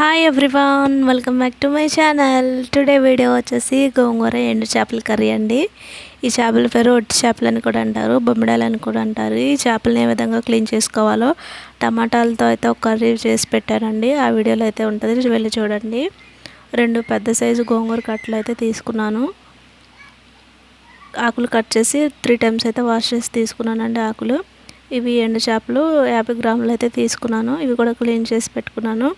Hi everyone welcome back to my channel today video వచ్చేసి గోంగూర ఎండు చేపల కర్రీ అండి. ఈ చేపల పేరు ఒట్టి చేపలని కూడా అంటారు బొమ్మిడాలని కూడా అంటారు. ఈ చేపలను ఏ విధంగా క్లీన్ చేసుకోవాలో టమాటాలతో అయితే ఒక కర్రీ చేసి పెట్టానండి. ఆ వీడియోలో అయితే ఉంటుంది వెళ్ళి చూడండి. రెండు పెద్ద సైజు గోంగూర కట్టలు అయితే తీసుకున్నాను. ఆకులు కట్ చేసి త్రీ టైమ్స్ అయితే వాష్ చేసి తీసుకున్నానండి ఆకులు. ఇవి ఎండు చేపలు యాభై గ్రాములు అయితే తీసుకున్నాను. ఇవి కూడా క్లీన్ చేసి పెట్టుకున్నాను.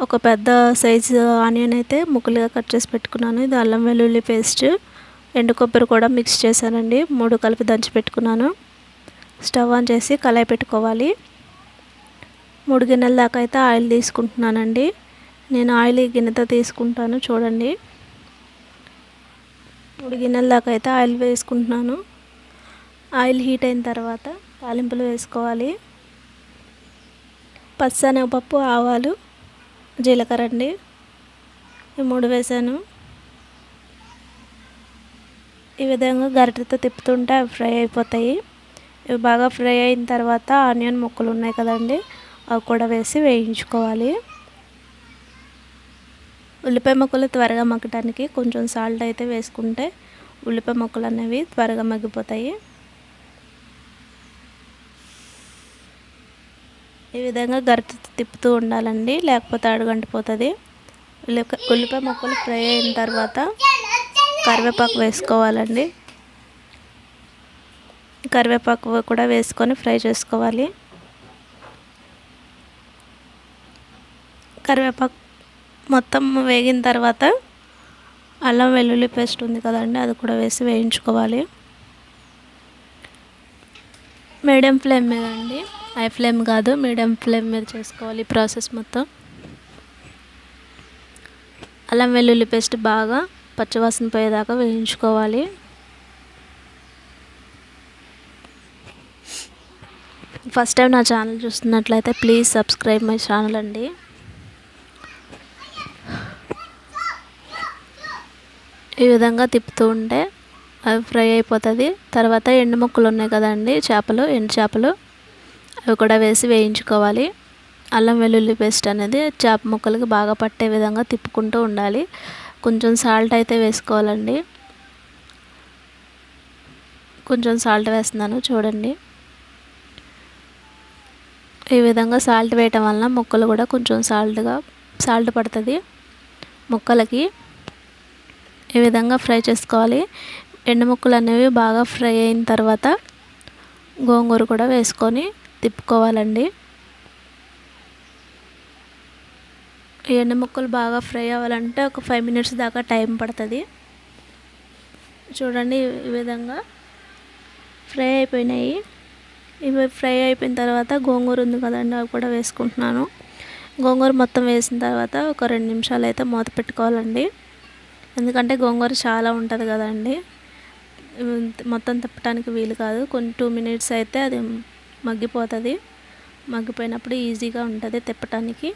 ఒక పెద్ద సైజు ఆనియన్ అయితే ముక్కలుగా కట్ చేసి పెట్టుకున్నాను. ఇది అల్లం వెల్లుల్లి పేస్ట్. ఎండు కొబ్బరి కూడా మిక్స్ చేశానండి. మూడు కలిపి దంచి పెట్టుకున్నాను. స్టవ్ ఆన్ చేసి కళాయి పెట్టుకోవాలి. మూడు గిన్నెల దాకా అయితే ఆయిల్ తీసుకుంటున్నానండి. నేను ఆయిల్ ఈ గిన్నెతో తీసుకుంటాను చూడండి. మూడు గిన్నెల దాకా అయితే ఆయిల్ వేసుకుంటున్నాను. ఆయిల్ హీట్ అయిన తర్వాత తాలింపులు వేసుకోవాలి. పచ్చనగపప్పు ఆవాలు జీలకర్ర అండి. ఈ మూడు వేసాను. ఈ విధంగా గరిటెతో తిప్పుతుంటే అవి ఫ్రై అయిపోతాయి. ఇవి బాగా ఫ్రై అయిన తర్వాత ఆనియన్ ముక్కలు ఉన్నాయి కదండి అవి కూడా వేసి వేయించుకోవాలి. ఉల్లిపాయ ముక్కలు త్వరగా మగ్గటానికి కొంచెం సాల్ట్ అయితే వేసుకుంటే ఉల్లిపాయ ముక్కలు అనేవి త్వరగా మగ్గిపోతాయి. ఈ విధంగా గరిట తిప్పుతూ ఉండాలండి? లేకపోతే అడుగంటిపోతుంది ఉల్లిపాయ ముక్కలు ఫ్రై అయిన తర్వాత కరివేపాకు వేసుకోవాలండి. కరివేపాకు కూడా వేసుకొని ఫ్రై చేసుకోవాలి. కరివేపాకు మొత్తం వేగిన తర్వాత అల్లం వెల్లుల్లి పేస్ట్ ఉంది కదండి అది కూడా వేసి వేయించుకోవాలి. మీడియం ఫ్లేమ్ మీద అండి. హై ఫ్లేమ్ కాదు మీడియం ఫ్లేమ్ మీద చేసుకోవాలి ఈ ప్రాసెస్ మొత్తం. అల్లం వెల్లుల్లి పేస్ట్ బాగా పచ్చివాసన పోయేదాకా వేయించుకోవాలి. ఫస్ట్ టైం నా ఛానల్ చూస్తున్నట్లయితే ప్లీజ్ సబ్స్క్రైబ్ మై ఛానల్ అండి. ఈ విధంగా తిప్పుతూ ఉంటే అవి ఫ్రై అయిపోతుంది. తర్వాత ఎండు ముక్కలు ఉన్నాయి కదండి చేపలు ఎండు చేపలు. అవి కూడా వేసి వేయించుకోవాలి. అల్లం వెల్లుల్లి పేస్ట్ అనేది చేప ముక్కలకి బాగా పట్టే విధంగా తిప్పుకుంటూ ఉండాలి. కొంచెం సాల్ట్ అయితే వేసుకోవాలండి. కొంచెం సాల్ట్ వేస్తున్నాను చూడండి. ఈ విధంగా సాల్ట్ వేయటం వలన ముక్కలు కూడా కొంచెం సాల్ట్గా సాల్ట్ పడుతుంది. ముక్కలకి ఈ విధంగా ఫ్రై చేసుకోవాలి. ఎండు ముక్కలు అనేవి బాగా ఫ్రై అయిన తర్వాత గోంగూర కూడా వేసుకొని తిప్పుకోవాలండి. ఎండు ముక్కలు బాగా ఫ్రై అవ్వాలంటే ఒక ఫైవ్ మినిట్స్ దాకా టైం పడుతుంది. చూడండి ఈ విధంగా ఫ్రై అయిపోయినాయి. ఇవి ఫ్రై అయిపోయిన తర్వాత గోంగూర ఉంది కదండి అవి కూడా వేసుకుంటున్నాను. గోంగూర మొత్తం వేసిన తర్వాత ఒక రెండు నిమిషాలు అయితే మూత పెట్టుకోవాలండి. ఎందుకంటే గోంగూర చాలా ఉంటుంది కదండి. మొత్తం తిప్పడానికి వీలు కాదు. కొన్ని టూ మినిట్స్ అయితే అది మగ్గిపోతుంది. మగ్గిపోయినప్పుడు ఈజీగా ఉంటుంది తిప్పటానికి.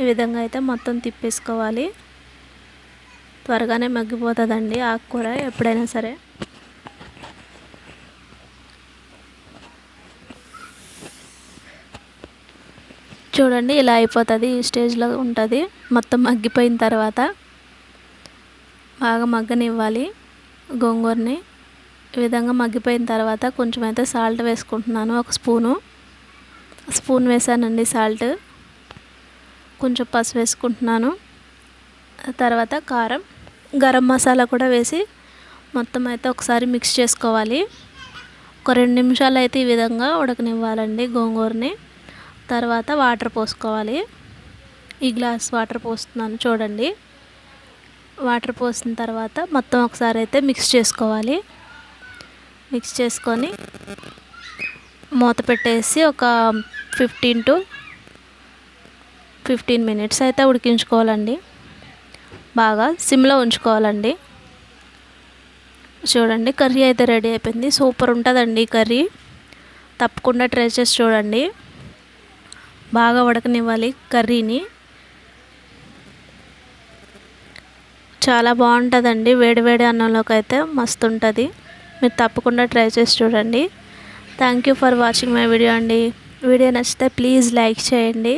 ఈ విధంగా అయితే మొత్తం తిప్పేసుకోవాలి. త్వరగానే మగ్గిపోతుందండి ఆకుకూర ఎప్పుడైనా సరే. చూడండి ఇలా అయిపోతుంది ఈ స్టేజ్లో ఉంటుంది. మొత్తం మగ్గిపోయిన తర్వాత బాగా మగ్గనివ్వాలి గోంగూరని. విధంగా మగ్గిపోయిన తర్వాత కొంచెం అయితే సాల్ట్ వేసుకుంటున్నాను ఒక స్పూను. స్పూన్ వేసానండి సాల్ట్ కొంచెం పసుపు వేసుకుంటున్నాను. తర్వాత కారం. గరం మసాలా కూడా వేసి మొత్తం అయితే ఒకసారి మిక్స్ చేసుకోవాలి. ఒక రెండు నిమిషాలు అయితే ఈ విధంగా ఉడకనివ్వాలండి గోంగూరని. తర్వాత వాటర్ పోసుకోవాలి. ఈ గ్లాస్ వాటర్ పోస్తున్నాను చూడండి. వాటర్ పోసిన తర్వాత మొత్తం ఒకసారి అయితే మిక్స్ చేసుకోవాలి. మిక్స్ చేసుకొని మూత పెట్టేసి ఒక ఫిఫ్టీన్ టు ఫిఫ్టీన్ మినిట్స్ అయితే ఉడికించుకోవాలండి. బాగా సిమ్లో ఉంచుకోవాలండి. చూడండి కర్రీ అయితే రెడీ అయిపోయింది. సూపర్ ఉంటుందండి కర్రీ. తప్పకుండా ట్రై చేసి చూడండి. బాగా ఉడకనివ్వాలి కర్రీని. చాలా బాగుంటుందండి. వేడివేడి అన్నంలోకి అయితే మస్తు ఉంటుంది మీరు తప్పకుండా ట్రై చేసి చూడండి. Thank you for watching my video అండి. వీడియో నచ్చితే ప్లీజ్ లైక్ చేయండి.